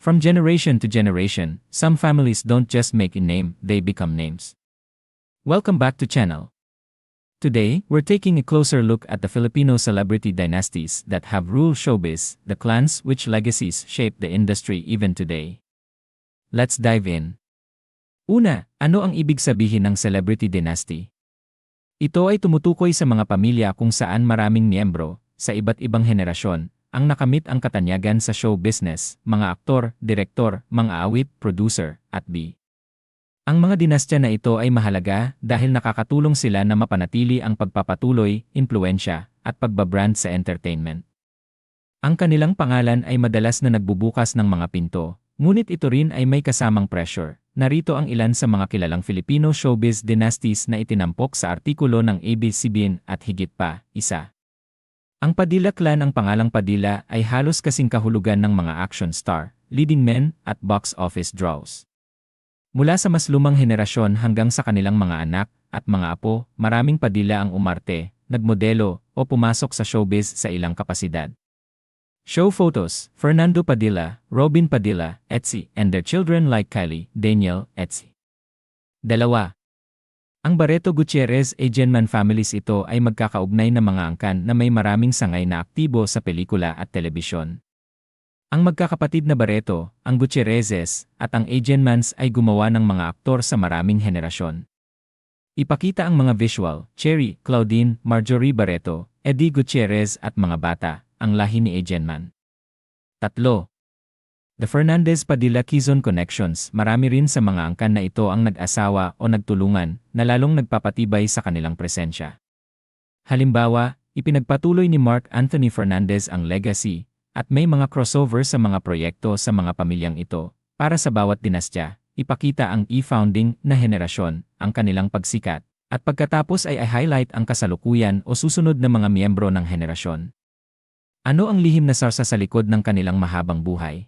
From generation to generation, some families don't just make a name, they become names. Welcome back to channel. Today, we're taking a closer look at the Filipino celebrity dynasties that have ruled showbiz, the clans which legacies shape the industry even today. Let's dive in. Una, ano ang ibig sabihin ng celebrity dynasty? Ito ay tumutukoy sa mga pamilya kung saan maraming miyembro, sa iba't ibang henerasyon, ang nakamit ang katanyagan sa show business, mga aktor, direktor, mga awit, producer, at B. Ang mga dinastya na ito ay mahalaga dahil nakakatulong sila na mapanatili ang pagpapatuloy, impluensya, at pagbabrand sa entertainment. Ang kanilang pangalan ay madalas na nagbubukas ng mga pinto, ngunit ito rin ay may kasamang pressure. Narito ang ilan sa mga kilalang Filipino showbiz dynasties na itinampok sa artikulo ng ABCBN at higit pa, isa. Ang Padilla clan ang pangalang Padilla ay halos kasing kahulugan ng mga action star, leading men, at box office draws. Mula sa mas lumang henerasyon hanggang sa kanilang mga anak at mga apo, maraming Padilla ang umarte, nagmodelo, o pumasok sa showbiz sa ilang kapasidad. Show photos, Fernando Padilla, Robin Padilla, Etsy, and their children like Kylie, Daniel, Etsy. Dalawa, ang Barreto Gutierrez Agenman families ito ay magkakaugnay na mga angkan na may maraming sangay na aktibo sa pelikula at telebisyon. Ang magkakapatid na Barreto, ang Gutierrezes, at ang Agenmans ay gumawa ng mga aktor sa maraming henerasyon. Ipakita ang mga visual, Cherry, Claudine, Marjorie Barreto, Eddie Gutierrez at mga bata, ang lahi ni Agenman. Tatlo, The Fernandez Padilla Quezon Connections, marami rin sa mga angkan na ito ang nag-asawa o nagtulungan na lalong nagpapatibay sa kanilang presensya. Halimbawa, ipinagpatuloy ni Mark Anthony Fernandez ang legacy at may mga crossover sa mga proyekto sa mga pamilyang ito para sa bawat dinastya, ipakita ang e-founding na henerasyon, ang kanilang pagsikat, at pagkatapos ay i-highlight ang kasalukuyan o susunod na mga miyembro ng henerasyon. Ano ang lihim na sarsa sa likod ng kanilang mahabang buhay?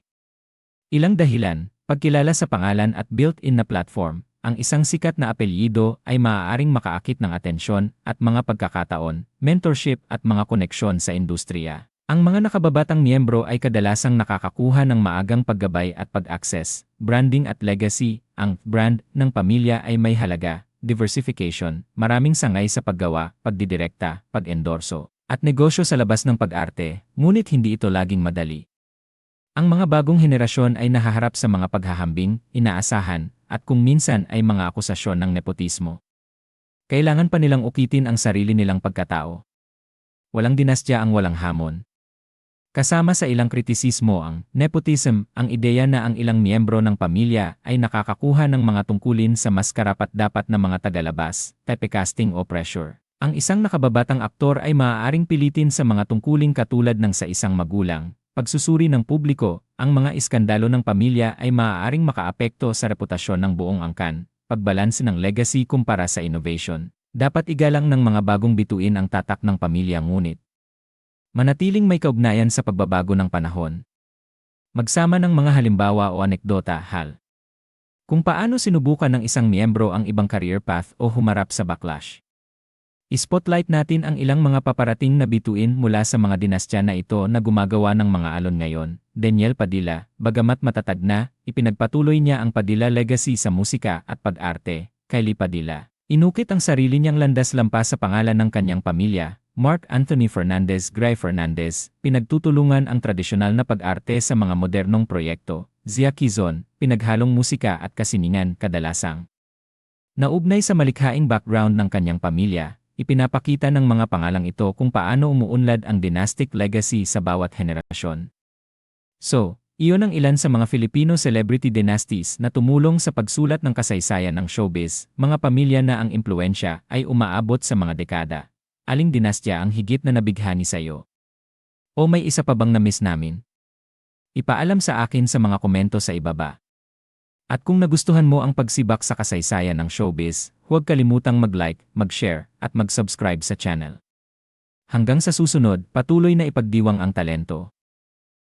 Ilang dahilan, pagkilala sa pangalan at built-in na platform, ang isang sikat na apelyido ay maaaring makaakit ng atensyon at mga pagkakataon, mentorship at mga koneksyon sa industriya. Ang mga nakababatang miyembro ay kadalasang nakakakuha ng maagang paggabay at pag-access, branding at legacy, ang brand ng pamilya ay may halaga, diversification, maraming sangay sa paggawa, pagdidirekta, pag-endorso, at negosyo sa labas ng pag-arte, ngunit hindi ito laging madali. Ang mga bagong henerasyon ay nahaharap sa mga paghahambing, inaasahan, at kung minsan ay mga akusasyon ng nepotismo. Kailangan pa nilang ukitin ang sarili nilang pagkatao. Walang dinastya ang walang hamon. Kasama sa ilang kritisismo ang nepotism, ang ideya na ang ilang miyembro ng pamilya ay nakakakuha ng mga tungkulin sa mas karapat-dapat na mga tagalabas, typecasting o pressure. Ang isang nakababatang aktor ay maaaring pilitin sa mga tungkuling katulad ng sa isang magulang, pagsusuri ng publiko, ang mga iskandalo ng pamilya ay maaaring makaapekto sa reputasyon ng buong angkan, pagbalanse ng legacy kumpara sa innovation. Dapat igalang ng mga bagong bituin ang tatak ng pamilya ngunit. Manatiling may kaugnayan sa pagbabago ng panahon. Magsama ng mga halimbawa o anekdota, hal. Kung paano sinubukan ng isang miyembro ang ibang career path o humarap sa backlash. I-spotlight natin ang ilang mga paparating na bituin mula sa mga dinastya na ito na gumagawa ng mga alon ngayon. Daniel Padilla, bagamat matatag na, ipinagpatuloy niya ang Padilla legacy sa musika at pag-arte. Kylie Padilla. Inukit ang sarili niyang landas lampas sa pangalan ng kanyang pamilya, Mark Anthony Fernandez Gray Fernandez, pinagtutulungan ang tradisyonal na pag-arte sa mga modernong proyekto. Zia Kizon, pinaghalong musika at kasiningan kadalasang. Naugnay sa malikhaing background ng kanyang pamilya, ipinapakita ng mga pangalang ito kung paano umuunlad ang dynastic legacy sa bawat henerasyon. So, iyon ang ilan sa mga Filipino celebrity dynasties na tumulong sa pagsulat ng kasaysayan ng showbiz, mga pamilya na ang impluensya ay umaabot sa mga dekada. Aling dinastya ang higit na nabighani sa iyo? O may isa pa bang na-miss namin? Ipaalam sa akin sa mga komento sa ibaba. At kung nagustuhan mo ang pagsibak sa kasaysayan ng showbiz, huwag kalimutang mag-like, mag-share, at mag-subscribe sa channel. Hanggang sa susunod, patuloy na ipagdiwang ang talento.